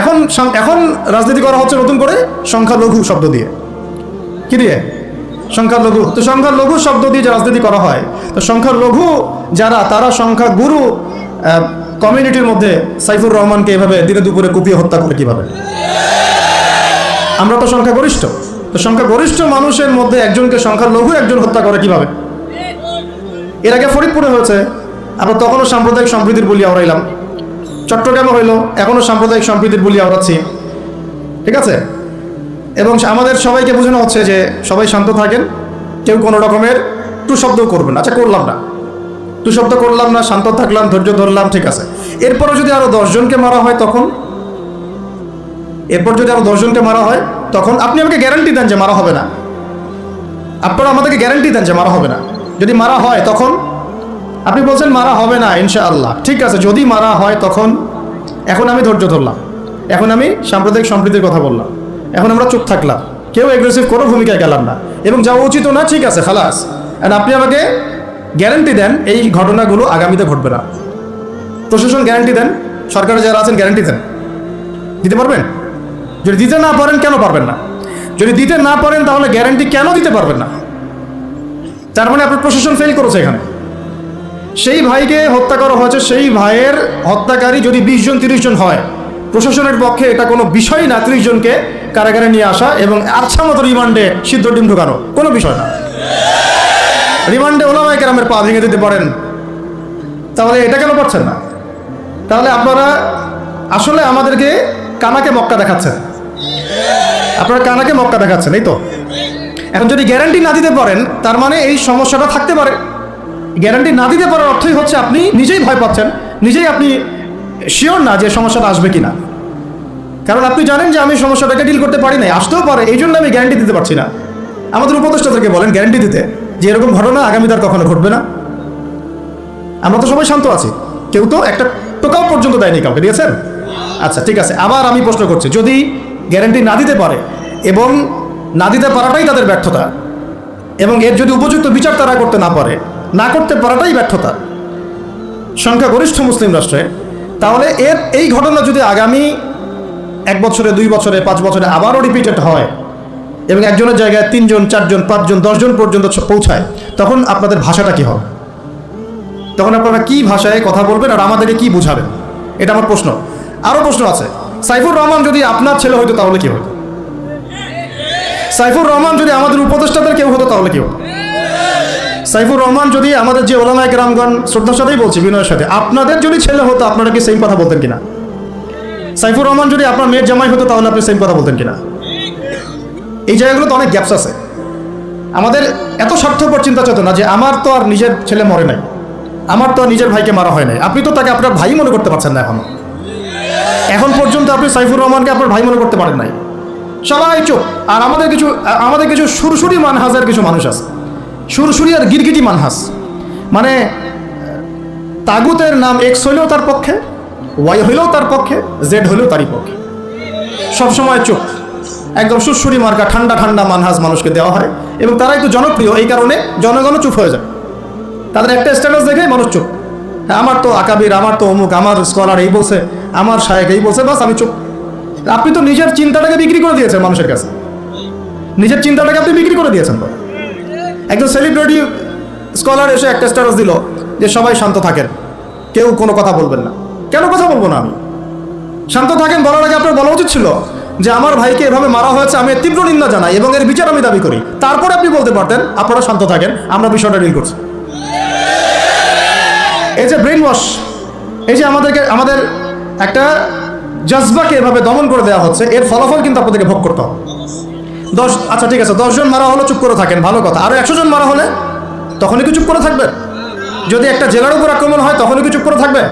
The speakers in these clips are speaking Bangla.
এখন এখন রাজনীতি করা হচ্ছে নতুন করে সংখ্যালঘু শব্দ দিয়ে। কি দিয়ে? সংখ্যালঘু। তো সংখ্যালঘু শব্দ দিয়ে যে রাজনীতি করা হয়, তো সংখ্যালঘু যারা, তারা সংখ্যা সংখ্যাগুরু কমিউনিটির মধ্যে সাইফুর রহমানকে এভাবে দিনে দুপুরে কুপিয়ে হত্যা করে কীভাবে? আমরা তো সংখ্যাগরিষ্ঠ। তো সংখ্যাগরিষ্ঠ মানুষের মধ্যে একজনকে সংখ্যালঘু একজন হত্যা করে কীভাবে? এর আগে ফরিদপুরে হয়েছে। আমরা তখনও সাম্প্রদায়িক সম্প্রীতির বলি আওড়াইলাম। চট্টগ্রামে হইল এখনও সাম্প্রদায়িক সম্প্রীতির বলি আওড়াচ্ছি ঠিক আছে? এবং আমাদের সবাইকে বোঝানো হচ্ছে যে সবাই শান্ত থাকেন, কেউ কোনো রকমের টু শব্দ করবেন আচ্ছা করলাম না। টু শব্দ করলাম না, শান্ত থাকলাম, ধৈর্য ধরলাম, ঠিক আছে। এরপরে যদি আরও দশজনকে মারা হয় তখন, এরপর যদি আরও দশজনকে মারা হয় তখন আপনি আমাকে গ্যারান্টি দেন যে মারা হবে না। আপনারা আমাদেরকে গ্যারান্টি দেন যে মারা হবে না। যদি মারা হয় তখন আপনি বলছেন মারা হবে না, ইনশাআল্লাহ। ঠিক আছে, যদি মারা হয় তখন এখন আমি ধৈর্য ধরলাম। এখন আমি সাম্প্রদায়িক সম্প্রীতির কথা বললাম। এখন আমরা চুপ থাকলাম। কেউ এগ্রেসিভ কোনো ভূমিকায় গেলাম না। এবং যাওয়া উচিত না, ঠিক আছে, খালাস। আর আপনি আমাকে গ্যারান্টি দেন এই ঘটনাগুলো আগামীতে ঘটবে না। প্রশাসন গ্যারান্টি দেন, সরকারে যারা আছেন গ্যারান্টি দেন। দিতে পারবেন? যদি দিতে না পারেন কেন পারবেন না? যদি দিতে না পারেন তাহলে গ্যারান্টি কেন দিতে পারবেন না? তার মানে আপনার প্রশাসন ফেল করেছে এখানে। সেই ভাইকে হত্যা করা হয়েছে, সেই ভাইয়ের হত্যাকারী যদি বিশ জন, তিরিশ জন হয়, প্রশাসনের পক্ষে এটা কোনো বিষয় না, ত্রিশ জনকে কারাগারে নিয়ে আসা এবং আচ্ছা মতো রিমান্ডে সিদ্ধ ডিম ঢুকানো, কোনো বিষয় না। রিমান্ডে ওলামায় কেরামের পা ভেঙে দিতে পারেন। তাহলে এটা কেন পারছেন না? তাহলে আপনারা আসলে আমাদেরকে কানাকে মক্কা দেখাচ্ছেন। আপনারা কানাকে মক্কা দেখাচ্ছেন, এই তো? এখন যদি গ্যারান্টি না দিতে পারেন, তার মানে এই সমস্যাটা থাকতে পারে। গ্যারান্টি না দিতে পারার অর্থই হচ্ছে আপনি নিজেই ভয় পাচ্ছেন, নিজেই আপনি শিওর না যে সমস্যাটা আসবে কি না কারণ আপনি জানেন যে আমি সমস্যাটাকে ডিল করতে পারি নাই, আসতেও পারে, এই জন্য আমি গ্যারান্টি দিতে পারছি না। আমাদের উপদেষ্টাদেরকে বলেন গ্যারান্টি দিতে যে এরকম ঘটনা আগামী তার কখনো ঘটবে না। আমরা তো সবাই শান্ত আছি। কেউ তো একটা টোকাও পর্যন্ত দেয়নি কাউকে, দিয়েছেন? আচ্ছা ঠিক আছে, আবার আমি প্রশ্ন করছি, যদি গ্যারান্টি না দিতে পারে এবং না দিতে পারাটাই তাদের ব্যর্থতা, এবং এর যদি উপযুক্ত বিচার তারা করতে না পারে না করতে পারাটাই ব্যর্থতা। সংখ্যাগরিষ্ঠ মুসলিম রাষ্ট্রে, তাহলে এর এই ঘটনা যদি আগামী এক বছরে, দুই বছরে, পাঁচ বছরে আবারও রিপিটেড হয় এবং একজনের জায়গায় তিনজন, চারজন, পাঁচজন, দশজন পর্যন্ত পৌঁছায়, তখন আপনাদের ভাষাটা কী হবে? তখন আপনারা কি ভাষায় কথা বলবেন আর আমাদেরকে কি বুঝাবেন? এটা আমার প্রশ্ন। আরও প্রশ্ন আছে। সাইফুর রহমান যদি আপনার ছেলে হইতো তাহলে কি হতো সাইফুর রহমান যদি আমাদের উপদেষ্টাদের কেউ হতো তাহলে কি হতো? সাইফুর রহমান, যদি আমাদের যে ওলামায় রামগণ শ্রদ্ধার সাথেই বলছি, বিনয়ের সাথে, আপনাদের যদি ছেলে হতো, আপনারা কি সেম কথা বলতেন কিনা? সাইফুর রহমান, যদি আপনার মেয়ের জামাই হতো, তাহলে আপনি সেম কথা বলতেন কিনা? এই জায়গাগুলোতে অনেক গ্যাপস আছে। আমাদের এত স্বার্থপর চিন্তা চেতনা যে আমার তো আর নিজের ছেলে মরে নাই। আমার তো আর নিজের ভাইকে মারা হয় নাই। আপনি তো তাকে আপনার ভাই মনে করতে পারছেন না এখনও। এখন পর্যন্ত আপনি সাইফুর রহমানকে আপনার ভাই মনে করতে পারেন নাই। সবাই চুপ। আর আমাদের কিছু আমাদের কিছু সুরসুরি মানহাজের কিছু মানুষ আছে। সুরসুরি আর গিরগিটি মানহাস। মানে তাগুতের নাম এক্স হইলেও তার পক্ষে ওয়াই হইলেও তার পক্ষে জেড হইলেও তারই পক্ষে। সবসময় চুপ। একদম সুরসুরি মার্কা, ঠান্ডা ঠান্ডা মানহাজ মানুষকে দেওয়া হয় এবং তারা একটু জনপ্রিয়, এই কারণে জনগণও চুপ হয়ে যায়। তাদের একটা স্ট্যাটাস দেখে মানুষ চুপ। হ্যাঁ আমার তো আকাবির, আমার তো অমুক, আমার স্কলার এই বলছে, আমার সাহেব এই বলছে, বাস আমি চুপ। আপনি তো নিজের চিন্তাটাকে বিক্রি করে দিয়েছেন মানুষের কাছে। নিজের চিন্তাটাকে আপনি বিক্রি করে দিয়েছেন। তো একজন সেলিব্রিটি স্কলার এসে একটা স্ট্যাটাস দিল যে সবাই শান্ত থাকেন। কেউ কোনো কথা বলবেন না। কেন কথা বলব না আমি? শান্ত থাকেন বলার আগে আপনার বলা উচিত ছিল যে আমার ভাইকে এভাবে মারা হয়েছে, আমি তীব্র নিন্দা জানাই এবং এর বিচার আমি দাবি করি। তারপরে আপনি বলতে পারতেন, আপনারা শান্ত থাকেন, আমরা বিষয়টা ডিল করছি। এই যে ব্রেন ওয়াশ এই যে আমাদেরকে, আমাদের একটা জজবাকে এভাবে দমন করে দেওয়া হচ্ছে, এর ফলাফল কিন্তু আপনাদেরকে ভোগ করতে হবে। দশ আচ্ছা ঠিক আছে, দশজন মারা হলো চুপ করে থাকেন, ভালো কথা। আরও একশো জন মারা হলে তখনই কি চুপ করে থাকবেন যদি একটা জেলার উপর আক্রমণ হয়, তখনই কি চুপ করে থাকবে?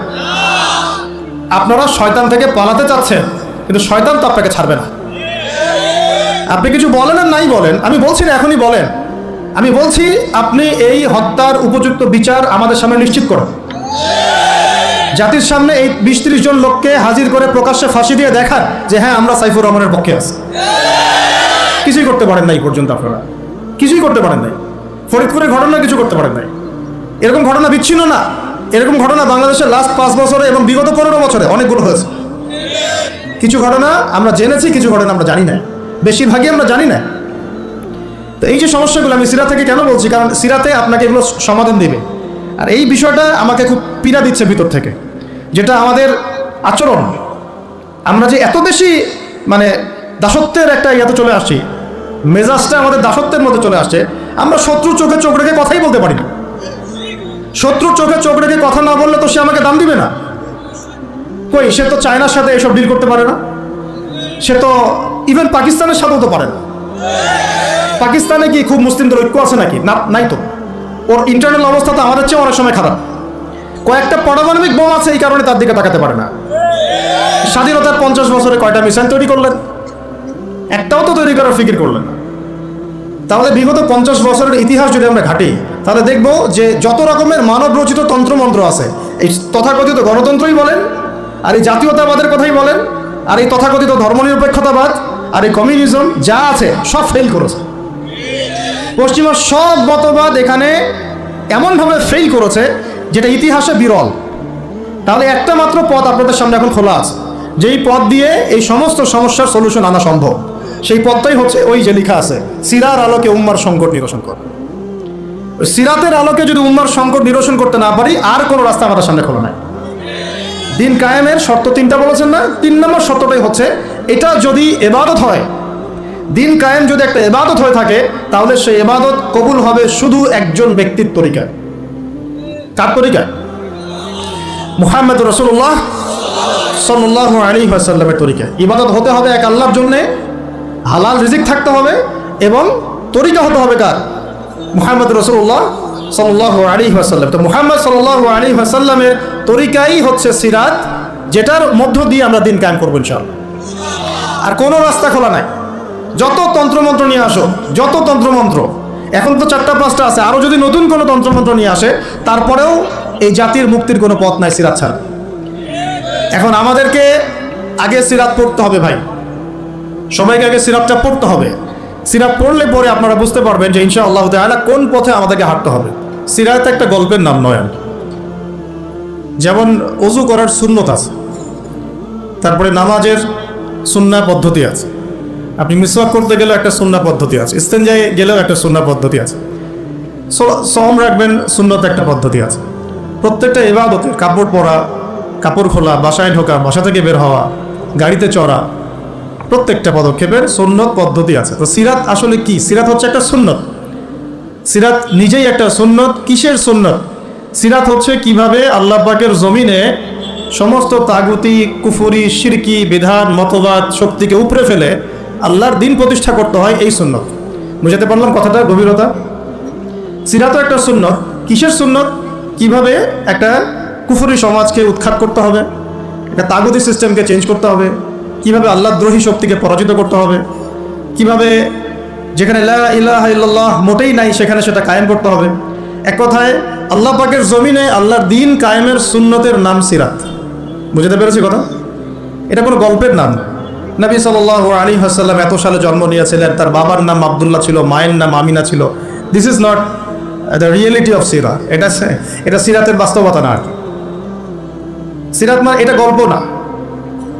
আপনারা শয়তান থেকে পালাতে চাচ্ছেন, কিন্তু শয়তান তো আপনাকে ছাড়বে না। আপনি কিছু বলেন আর নাই বলেন, আমি বলছি না, এখনই বলেন। আমি বলছি, আপনি এই হত্যার উপযুক্ত বিচার আমাদের সামনে নিশ্চিত করুন। জাতির সামনে এই বিশ ত্রিশ জন লোককে হাজির করে প্রকাশ্যে ফাঁসি দিয়ে দেখান যে হ্যাঁ আমরা সাইফুর রহমানের পক্ষে আছি। কিছুই করতে পারেন নাই পর্যন্ত আপনারা। কিছুই করতে পারেন নাই। ফরিদপুরের ঘটনা কিছু করতে পারেন নাই। এরকম ঘটনা বিচ্ছিন্ন না। এরকম ঘটনা বাংলাদেশের লাস্ট পাঁচ বছরে এবং বিগত পনেরো বছরে অনেকগুলো হয়েছে। কিছু ঘটনা আমরা জেনেছি, কিছু ঘটনা আমরা জানি না বেশিরভাগই আমরা জানি না তো এই যে সমস্যাগুলো, আমি সিরা থেকে কেন বলছি? কারণ সিরাতে আপনাকে এগুলো সমাধান দেবে। আর এই বিষয়টা আমাকে খুব পীড়া দিচ্ছে ভিতর থেকে। যেটা আমাদের আচরণ। আমরা যে এত বেশি মানে দাসত্বের একটা ইয়াতে চলে আসছি মেজাজটা আমাদের দাসত্বের মধ্যে চলে আসছে। আমরা শত্রু চোখে চোখ রেখে কথাই বলতে পারি না। শত্রু চোখে চোখ রেখে কথা না বললে তো সে আমাকে দাম দিবে না। কই, সে তো চায়নার সাথে এসব ডিল করতে পারে না। সে তো ইভেন পাকিস্তানের সাথেও তো পারে না। পাকিস্তানে কি খুব মুসলিমদের ঐক্য আছে নাকি? না, নাই তো। ওর ইন্টারনাল অবস্থা তো আমাদের চেয়ে অনেক সময় খারাপ। কয়েকটা পারমাণবিক বোম আছে এই কারণে তার দিকে তাকাতে পারে না। স্বাধীনতার পঞ্চাশ বছরে কয়টা মিসাইল তৈরি করলেন? একটাও তো তৈরি করার ফিকির করলেন তাহলে বিগত পঞ্চাশ বছরের ইতিহাস যদি আমরা ঘাটি, তাহলে দেখব যে যত রকমের মানব রচিত তন্ত্রমন্ত্র আছে, এই তথাকথিত গণতন্ত্রই বলেন, আর এই জাতীয়তাবাদের কথাই বলেন, আর এই তথাকথিত ধর্মনিরপেক্ষতাবাদ, আর এই কমিউনিজম যা আছে সব ফেল করেছে। পশ্চিমা সব মতবাদ এখানে এমনভাবে ফেল করেছে যেটা ইতিহাসে বিরল। তাহলে একটা মাত্র পথ আপনাদের সামনে এখন খোলা আছে, যেই পথ দিয়ে এই সমস্ত সমস্যার সলিউশন আনা সম্ভব। সেই পথটাই হচ্ছে ওই যে লেখা আছে, সিরার আলোকে উম্মার সংকট নিরসন কর। সিরাতের আলোকে যদি উম্মার সংকট নিরসন করতে না পারি, আর কোনো রাস্তা আমাদের সামনে খোলা নাই। দিন কায়েমের শর্ত তিনটা বলেছেন না? তিন নম্বর শর্তটাই হচ্ছে, এটা যদি এবাদত হয়, দিন কায়েম যদি একটা এবাদত হয়ে থাকে, তাহলে সেই এবাদত কবুল হবে শুধু একজন ব্যক্তির তরিকায়। কার তরিকায়? মুহাম্মদ রসুল্লাহ সাল্লাহ আলী আসাল্লামের তরিকা ইবাদত হতে হবে এক আল্লাহর জন্যে হালাল রিজিক থাকতে হবে এবং তরিকা হতে হবে কার? মুহাম্মদ রসুল্লাহ সাল্লাহ আলী আসাল্লাম তো মুহাম্মদ সাল্লাহ আলী আসাল্লামের তরিকাই হচ্ছে সিরাত, যেটার মধ্য দিয়ে আমরা দিন কায়েম করব ইনশাআল্লাহ। আর কোনো রাস্তা খোলা নাই। যত তন্ত্রমন্ত্র নিয়ে আসো, যত তন্ত্রমন্ত্র। এখন তো চারটা পাঁচটা আছে। আরও যদি নতুন কোনো তন্ত্রমন্ত্র নিয়ে আসে, তারপরেও এই জাতির মুক্তির কোনো পথ নাই সিরাত ছাড়া। এখন আমাদেরকে আগে সিরাত পড়তে হবে ভাই। সবাইকে আগে সিরাতটা পড়তে হবে। সিরাপ পড়লে পরে আপনারা বুঝতে পারবেন যে ইনশা আল্লাহ তাআলা কোন পথে আমাদেরকে হাঁটতে হবে। সিরাত একটা গল্পের নাম নয় আর কি। যেমন অজু করার শূন্যত আছে, তারপরে নামাজের সুন্না পদ্ধতি আছে। আপনি মিসওয়াক করতে গেলেও একটা সুন্না পদ্ধতি আছে ইস্তেঞ্জায় গেলেও একটা সুন্না পদ্ধতি আছে। সম রাখবেন, সুন্নত একটা পদ্ধতি আছে। প্রত্যেকটা এবাদতের কাপড় পরা, কাপড় খোলা, বাসায় ঢোকা, বাসা থেকে বের হওয়া, গাড়িতে চড়া প্রত্যেকটা পদক্ষেপের সুন্নত পদ্ধতি আছে। তো সিরাত আসলে কি? সিরাত হচ্ছে একটা সুন্নত। সিরাত নিজেই একটা সুন্নত, কিসের সুন্নত? সিরাত হচ্ছে কীভাবে আল্লাহ পাকের জমিনে সমস্ত তাগুতি, কুফুরি, শিরকি, বিধান, মতবাদ শক্তিকে উপরে ফেলে আল্লাহর দিন প্রতিষ্ঠা করতে হয় এই সুন্নত। বুঝাতে পারলাম কথাটা, গভীরতা? সিরাতও একটা সুন্নত। কিসের সুন্নত? কীভাবে একটা কুফুরি সমাজকে উৎখাত করতে হবে, একটা তাগুতি সিস্টেমকে চেঞ্জ করতে হবে কীভাবে আল্লাহ দ্রোহী শক্তিকে পরাজিত করতে হবে? কীভাবে যেখানে ইলাহা মোটেই নাই, সেখানে সেটা কায়েম করতে হবে? এক কথায়, আল্লাহ পাকের জমিনে আল্লাহর দিন কায়েমের সুন্নতের নাম সিরাত। বুঝতে পেরেছি কথা? এটা কোনো গল্পের নাম। নবী সাল আলী হাসাল্লাম এত সালে জন্ম নিয়েছিলেন, তার বাবার নাম আবদুল্লাহ ছিল, মায়ের নাম আমিনা ছিল। This is not the reality of সিরা এটা এটা সিরাতের বাস্তবতা না আর। সিরাত মানে এটা গল্প না।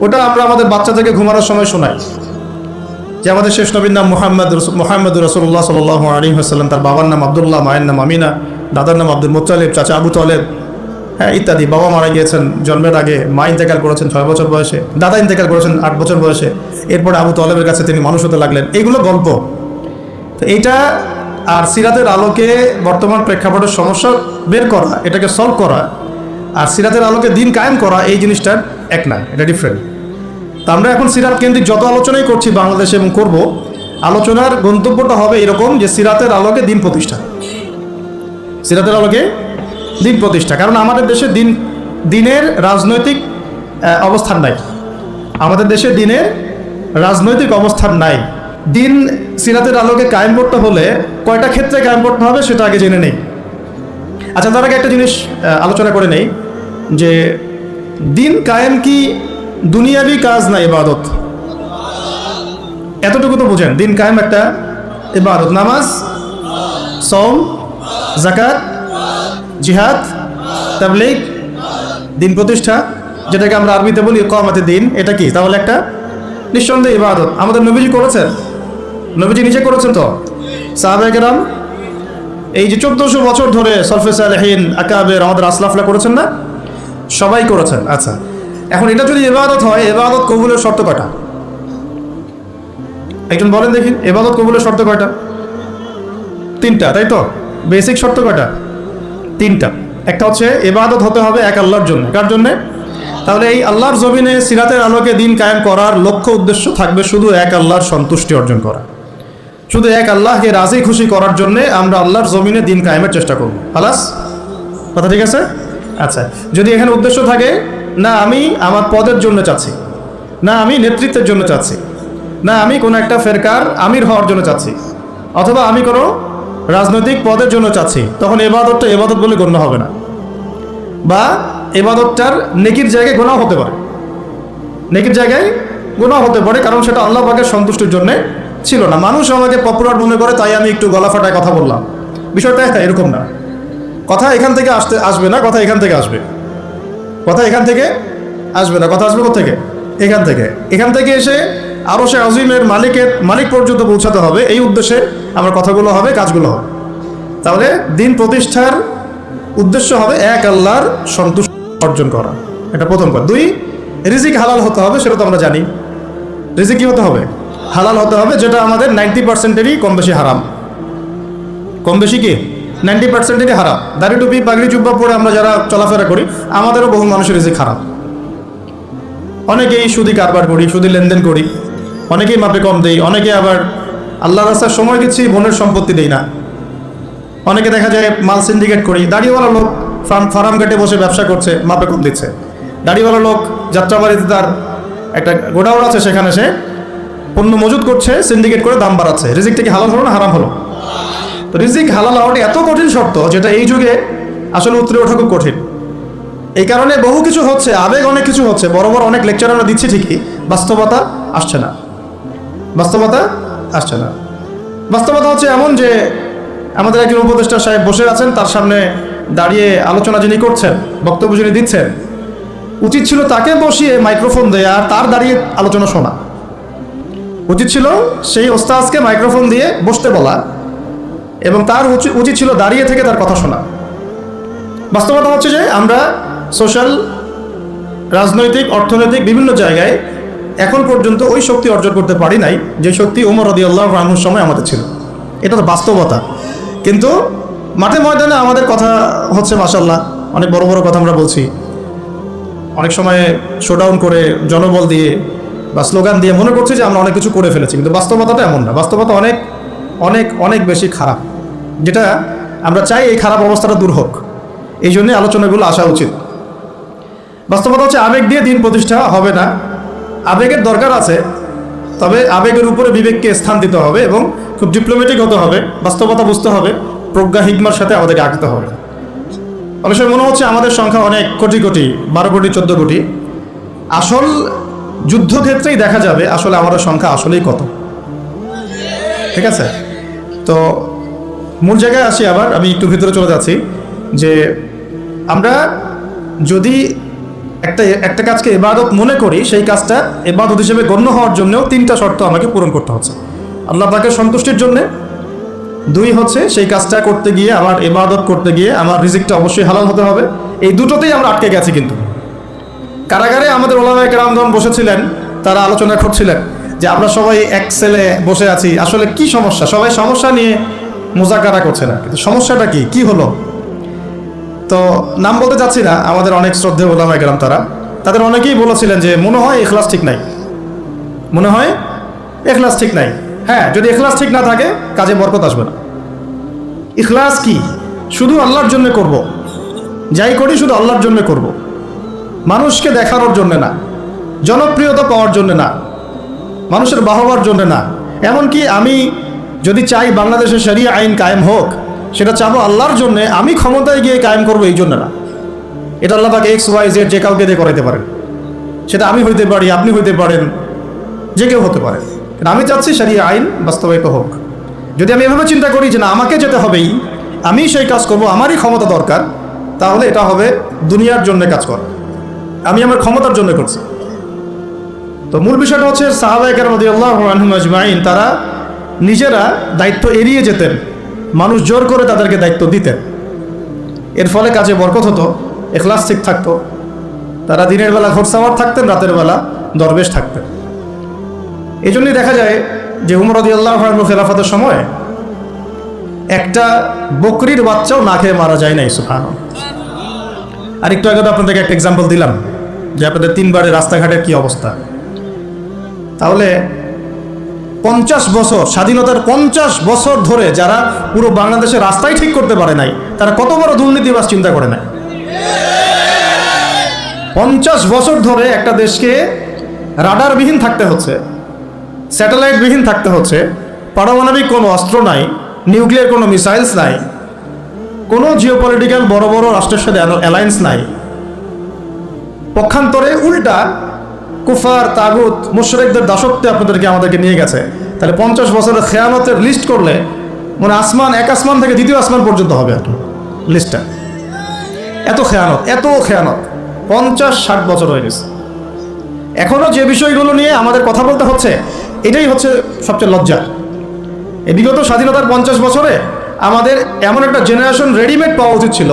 ওটা আমরা আমাদের বাচ্চা থেকে ঘুমানোর সময় শোনাই। যে আমাদের শেষ নবীর নাম মোহাম্মদ মোহাম্মদ রসুল্লাহ সাল আলী হাসাল্লাম তার বাবার নাম আবদুল্লাহ, মায়ের নাম আমিনা, দাদার নাম আব্দুল মুতালেব চাচা আবু তলেব হ্যাঁ ইত্যাদি। বাবা মারা গিয়েছেন জন্মের আগে, মা ইন্তেকাল করেছেন ছয় বছর বয়সে, দাদা ইন্তেকাল করেছেন আট বছর বয়সে। এরপরে আবু তলেবের কাছে তিনি মানুষ হতে লাগলেন। এইগুলো গল্প। তো এইটা আর সিরাতের আলোকে বর্তমান প্রেক্ষাপটের সমস্যা বের করা, এটাকে সলভ করা আর সিরাতের আলোকে দিন কায়েম করা এই জিনিসটার এক না, এটা ডিফারেন্ট তো আমরা এখন সিরাত কেন্দ্রিক যত আলোচনাই করছি বাংলাদেশে এবং করব, আলোচনার গন্তব্যটা হবে এরকম যে সিরাতের আলোকে দিন প্রতিষ্ঠা। সিরাতের আলোকে দিন প্রতিষ্ঠা, কারণ আমাদের দেশে দিন, দিনের রাজনৈতিক অবস্থান নাই। আমাদের দেশে দিনের রাজনৈতিক অবস্থান নাই। দিন সিরাতের আলোকে কায়েম করতে হলে কয়টা ক্ষেত্রে কায়েম করতে হবে সেটা আগে জেনে নেই। আচ্ছা তার আগে একটা জিনিস আলোচনা করে নেই, যে দিন কায়েম কি দুনিয়াবি কাজ না ইবাদত? এতটুকু তো বুঝেন, দিন কায়েম একটা ইবাদত। নামাজ সৌম জাকাত জিহাদ, তাবলিগ, দিন প্রতিষ্ঠা, যেটাকে আমরা আরবিতে বলি কমাতে দিন, এটা কি? তাহলে একটা নিঃসন্দেহে ইবাদত। আমাদের নবীজি করেছেন? নবীজি নিজে করেছেন তো? সাহাবেকেরাম এই যে চোদ্দশো বছর ধরে সলফে সালেহীন আকাবের আমাদের আসলাফলা করেছেন না? সবাই করেছেন। আচ্ছা। এখন এটা যদি এবাদত হয় এবাদত কবুলের শর্ত কটা একজন বলেন দেখি এবাদত কবুলের শর্ত কয়টা? তিনটা তাই তো? বেসিক শর্ত কয়টা? তিনটা। একটা হচ্ছে এবাদত হতে হবে এক আল্লাহর জন্য। কার জন্যে? তাহলে এই আল্লাহর জমিনে সিরাতের আলোকে দিন কায়েম করার লক্ষ্য উদ্দেশ্য থাকবে শুধু এক আল্লাহর সন্তুষ্টি অর্জন করা। শুধু এক আল্লাহকে রাজি খুশি করার জন্য আমরা আল্লাহর জমিনে দিন কায়েমের চেষ্টা করব। হালাস কথা ঠিক আছে? আচ্ছা যদি এখানে উদ্দেশ্য থাকে, না আমি আমার পদের জন্য চাচ্ছি, না আমি নেতৃত্বের জন্য চাচ্ছি, না আমি কোনো একটা ফেরকার আমির হওয়ার জন্য চাচ্ছি, অথবা আমি কোনো রাজনৈতিক পদের জন্য চাচ্ছি, তখন এবাদতটা এবাদত বলে গণ্য হবে না। বা এবাদতটার নেকির জায়গায় গোনাও হতে পারে। নেকির জায়গায় গুনাহ হতে পারে, কারণ সেটা আল্লাহ পাকের সন্তুষ্টির জন্য ছিল না। মানুষ আমাকে পপুলার মনে করে, তাই আমি একটু গলা ফাটায় কথা বললাম। বিষয়টা এরকম না। কথা এখান থেকে আসতে, আসবে না, কথা এখান থেকে আসবে। কথা এখান থেকে আসবে না, কথা আসবে থেকে এখান থেকে। এখান থেকে এসে আরও সে আজিমের মালিকের, মালিক পর্যন্ত পৌঁছাতে হবে। এই উদ্দেশ্যে আমার কথাগুলো হবে, কাজগুলো হবে। তাহলে দিন প্রতিষ্ঠার উদ্দেশ্য হবে এক, আল্লাহর সন্তুষ্ট অর্জন করা। এটা প্রথম কথা। দুই, রিজিক হালাল হতে হবে, সেটা তো আমরা জানি। রিজিক কি হতে হবে? হালাল হতে হবে, যেটা আমাদের নাইনটি পার্সেন্টেরই কম বেশি হারাম। কম বেশি কি? নাইনটি পার্সেন্টেরই হারাম। দাড়ি টুপি, পাগড়ি চুব্বা পরে আমরা যারা চলাফেরা করি, আমাদেরও বহু মানুষের রিজিক খারাপ অনেকেই সুদি কারবার করি, সুদি লেনদেন করি, অনেকেই মাপে কম দেই, অনেকে আবার আল্লাহ রাস্তার সময় দিচ্ছি, বোনের সম্পত্তি দেই না। অনেকে দেখা যায় মাল সিন্ডিকেট করি, দাড়িওয়ালা লোক ফার্ম ফার্ম ঘাটে বসে ব্যবসা করছে, মাপে কম দিচ্ছে। দাড়িওয়ালা লোক যাত্রাবাড়িতে তার একটা গোডাউন আছে, সেখানে সে পণ্য মজুত করছে সিন্ডিকেট করে দাম বাড়াচ্ছে। রিজিকটা কি হালাল হলো না হারাম হলো? তো রিজিক হালাল হওয়াটা এত কঠিন শর্ত, যেটা এই যুগে আসলে উতরে ওঠা খুব কঠিন। এই কারণে বহু কিছু হচ্ছে, আবেগ অনেক কিছু হচ্ছে বড় বড় অনেক লেকচার আমরা দিচ্ছি ঠিকই, বাস্তবতা আসছে না। বাস্তবতা আসছে না। বাস্তবতা হচ্ছে এমন যে, আমাদের একজন উপদেষ্টা সাহেব বসে আছেন, তার সামনে দাঁড়িয়ে আলোচনা যিনি করছেন, বক্তব্য যিনি দিচ্ছেন, উচিত ছিল তাকে বসিয়ে মাইক্রোফোন দেয়া আর তার দাঁড়িয়ে আলোচনা শোনা। উচিত ছিল সেই ওস্তাজকে মাইক্রোফোন দিয়ে বসতে বলা এবং তার উচি- উচিত ছিল দাঁড়িয়ে থেকে তার কথা শোনা। বাস্তবতা হচ্ছে যে আমরা সোশ্যাল, রাজনৈতিক, অর্থনৈতিক বিভিন্ন জায়গায় এখন পর্যন্ত ওই শক্তি অর্জন করতে পারি নাই যে শক্তি উমর রদি আল্লাহ সময় আমাদের ছিল। এটা তো বাস্তবতা। কিন্তু মাঠে ময়দানে আমাদের কথা হচ্ছে মাসাল্লাহ অনেক বড় বড় কথা আমরা বলছি। অনেক সময় শোডাউন করে জনবল দিয়ে বা স্লোগান দিয়ে মনে করছি যে আমরা অনেক কিছু করে ফেলেছি, কিন্তু বাস্তবতাটা এমন না। বাস্তবতা অনেক অনেক অনেক বেশি খারাপ। যেটা আমরা চাই এই খারাপ অবস্থাটা দূর হোক। এই জন্যে আলোচনাগুলো আসা উচিত। বাস্তবতা হচ্ছে আবেগ দিয়ে দিন প্রতিষ্ঠা হবে না। আবেগের দরকার আছে, তবে আবেগের উপরে বিবেককে স্থান দিতে হবে এবং খুব ডিপ্লোমেটিক হতে হবে, বাস্তবতা বুঝতে হবে, প্রজ্ঞা হিগমার সাথে আমাদেরকে আঁকতে হবে। অনেক সময় মনে হচ্ছে আমাদের সংখ্যা অনেক কোটি কোটি, বারো কোটি, চোদ্দ কোটি। আসল যুদ্ধক্ষেত্রেই দেখা যাবে আসলে আমাদের সংখ্যা আসলেই কত। ঠিক আছে? তো মূল জায়গায় আসি আবার, আমি একটু ভিতরে চলে যাচ্ছি যে আমরা যদি একটা একটা কাজকে এবাদত মনে করি, সেই কাজটা এবাদত হিসেবে গণ্য হওয়ার জন্যও তিনটা শর্ত আমাকে পূরণ করতে হচ্ছে। আল্লাহ পাকে সন্তুষ্টির জন্যে। দুই হচ্ছে সেই কাজটা করতে গিয়ে, আমার এবাদত করতে গিয়ে আমার রিজিকটা অবশ্যই হালাল হতে হবে। এই দুটোতেই আমরা আটকে গেছি কিন্তু। কারাগারে আমাদের ওলামায় কেরামগণ বসেছিলেন, তারা আলোচনা করছিলেন যে আমরা সবাই এক সেলে বসে আছি, আসলে কি সমস্যা? সবাই সমস্যা নিয়ে মোজাকারা করছে না। কিন্তু সমস্যাটা কি? কি হলো? তো নাম বলতে চাচ্ছি না, আমাদের অনেক শ্রদ্ধে ওলামায় কেরাম তারা। তাদের অনেকেই বলেছিলেন যে, মনে হয় এখলাস ঠিক নাই। মনে হয়? এখলাস ঠিক নাই। হ্যাঁ যদি এখলাস ঠিক না থাকে, কাজে বরকত আসবে না। ইখলাস কি? শুধু আল্লাহর জন্য করব। যাই করি, শুধু আল্লাহর জন্য করব। মানুষকে দেখানোর জন্য না, জনপ্রিয়তা পাওয়ার জন্য না, মানুষের বাহবার জন্য না। এমনকি আমি যদি চাই বাংলাদেশের শরিয়া আইন কায়েম হোক, সেটা চাবো আল্লাহর জন্য, আমি ক্ষমতায় গিয়ে কায়েম করব এই জন্য না। এটা আল্লাহ তাকে এক্স ওয়াই জেড যে কাউকে দিয়ে করাইতে পারেন। সেটা আমি হইতে পারি, আপনি হইতে পারেন, যে কেউ হতে পারে। আমি চাচ্ছি সারিয়া আইন বাস্তবায়িত হোক। যদি আমি এভাবে চিন্তা করি যে না, আমাকে যেতে হবেই, আমি সেই কাজ করব, আমারই ক্ষমতা দরকার, তাহলে এটা হবে দুনিয়ার জন্য কাজ করা। আমি আমার ক্ষমতার জন্য করছি। তো মূল বিষয়টা হচ্ছে সাহাবাহিকের মধ্যে আল্লাহ আজমাইন, তারা নিজেরা দায়িত্ব এড়িয়ে যেতেন, মানুষ জোর করে তাদেরকে দায়িত্ব দিতেন। এর ফলে কাজে বরকত হতো, এখলাস ঠিক থাকতো, তারা দিনের বেলা ঘোরসাওয়ার থাকতেন, রাতের বেলা দরবেশ থাকতেন। এই জন্যই দেখা যায় যে উমর রদি আল্লাহ খেলাফতের সময় একটা বকরির বাচ্চাও না খেয়ে মারা যায় নাই সুফান আর একটু আগে তো আপনাদেরকে একটা এক্সাম্পল দিলাম। যে আপনাদের তিনবারে রাস্তাঘাটের কি অবস্থা? তাহলে পঞ্চাশ বছর, স্বাধীনতার পঞ্চাশ বছর ধরে যারা পুরো বাংলাদেশের রাস্তাই ঠিক করতে পারে নাই, তারা কত বড় দুর্নীতিবাস চিন্তা করে নাই? পঞ্চাশ বছর ধরে একটা দেশকে রাডারবিহীন থাকতে হচ্ছে, স্যাটেলাইটবিহীন থাকতে হচ্ছে, পারমাণবিক কোনো অস্ত্র নাই, নিউক্লিয়ার কোনো মিসাইলস নাই, কোনো জিওপলিটিক্যাল বড় বড় রাষ্ট্রের সাথে অ্যালায়েন্স নাই পক্ষান্তরে উল্টা কুফার, তাগুত, মুশরেকদের দাসত্বে আপনাদেরকে আমাদেরকে নিয়ে গেছে। তাহলে পঞ্চাশ বছরের খেয়ানতের লিস্ট করলে মানে আসমান, এক আসমান থেকে দ্বিতীয় আসমান পর্যন্ত হবে আর লিস্টটা এত খেয়ানত এত খেয়ানত। পঞ্চাশ, ষাট বছর হয়ে গেছে। এখনও যে বিষয়গুলো নিয়ে আমাদের কথা বলতে হচ্ছে, এটাই হচ্ছে সবচেয়ে লজ্জা এই বিগত স্বাধীনতার পঞ্চাশ বছরে আমাদের এমন একটা জেনারেশন রেডিমেড পাওয়া উচিত ছিল,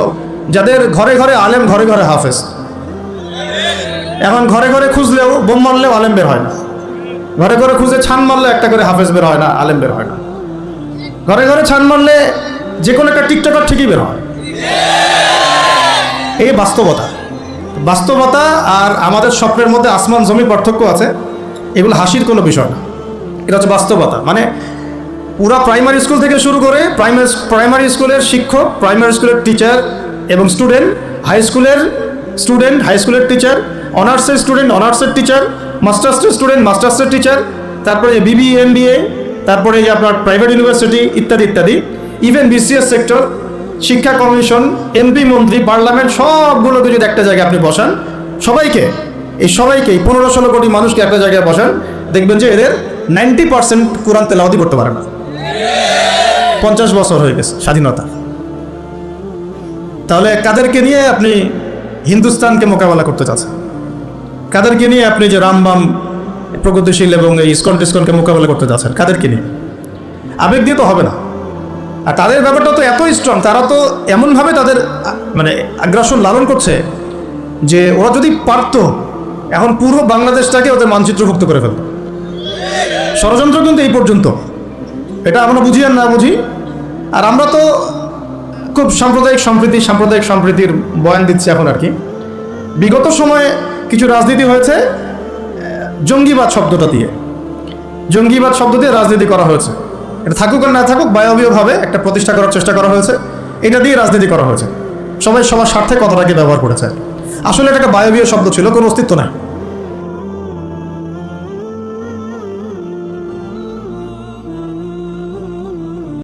যাদের ঘরে ঘরে আলেম, ঘরে ঘরে হাফেজ। এখন ঘরে ঘরে খুঁজলেও বোম মারলেও আলেম বের হয় না। ঘরে ঘরে খুঁজে ছান মারলে একটা করে হাফেজ বের হয় না, আলেম বের হয় না। ঘরে ঘরে ছান মারলে যে কোনো একটা টিকটকার ঠিকই বের হয়। এই বাস্তবতা। বাস্তবতা আর আমাদের স্বপ্নের মধ্যে আসমান জমি পার্থক্য আছে, এগুলো হাসির কোনো বিষয় না। এটা হচ্ছে বাস্তবতা। মানে পুরা প্রাইমারি স্কুল থেকে শুরু করে প্রাইমারি প্রাইমারি স্কুলের শিক্ষক, প্রাইমারি স্কুলের টিচার এবং স্টুডেন্ট, হাই স্কুলের স্টুডেন্ট, হাই স্কুলের টিচার অনার্সের স্টুডেন্ট অনার্সের টিচার মাস্টার্সের স্টুডেন্ট মাস্টার্সের টিচার তারপরে বিবি এম তারপরে যে আপনার প্রাইভেট ইউনিভার্সিটি ইত্যাদি ইত্যাদি। ইভেন বিসিএস সেক্টর শিক্ষা কমিশন এমপি মন্ত্রী পার্লামেন্ট সবগুলোকে যদি একটা জায়গায় আপনি বসান, সবাইকে, এই সবাইকে পনেরো ষোলো কোটি মানুষকে একটা জায়গায় বসান, দেখবেন যে এদের নাইনটি পার্সেন্ট কোরআন তেলাওয়াতি করতে পারে না। পঞ্চাশ বছর হয়ে গেছে স্বাধীনতা। তাহলে কাদেরকে নিয়ে আপনি হিন্দুস্তানকে মোকাবেলা করতে চাচ্ছেন? কাদেরকে নিয়ে আপনি যে রামবাম প্রগতিশীল এবং এই ইস্কন টিস্কনকে মোকাবেলা করতে চাচ্ছেন কাদেরকে নিয়ে? আবেগ দিয়ে তো হবে না। আর তাদের ব্যাপারটা তো এতই স্ট্রং তারা তো এমনভাবে তাদের মানে আগ্রাসন লালন করছে যে ওরা যদি পারতো, এখন পুরো বাংলাদেশটাকে ওদের মানচিত্রভুক্ত করে ফেলত। ষড়যন্ত্র কিন্তু এই পর্যন্ত। এটা আমরা বুঝি আর না বুঝি। আর আমরা তো খুব সাম্প্রদায়িক সম্প্রীতি, সাম্প্রদায়িক সম্প্রীতির বয়ান দিচ্ছি এখন আর কি। বিগত সময়ে কিছু রাজনীতি হয়েছে জঙ্গিবাদ শব্দটা দিয়ে। জঙ্গিবাদ শব্দ দিয়ে রাজনীতি করা হয়েছে। এটা থাকুক আর না থাকুক, বায়বীয়ভাবে একটা প্রতিষ্ঠা করার চেষ্টা করা হয়েছে। এটা দিয়ে রাজনীতি করা হয়েছে। সবাই সবার স্বার্থে কথাটাকে ব্যবহার করেছে। আসলে এটা একটা বায়বীয় শব্দ ছিল, কোনো অস্তিত্ব নাই।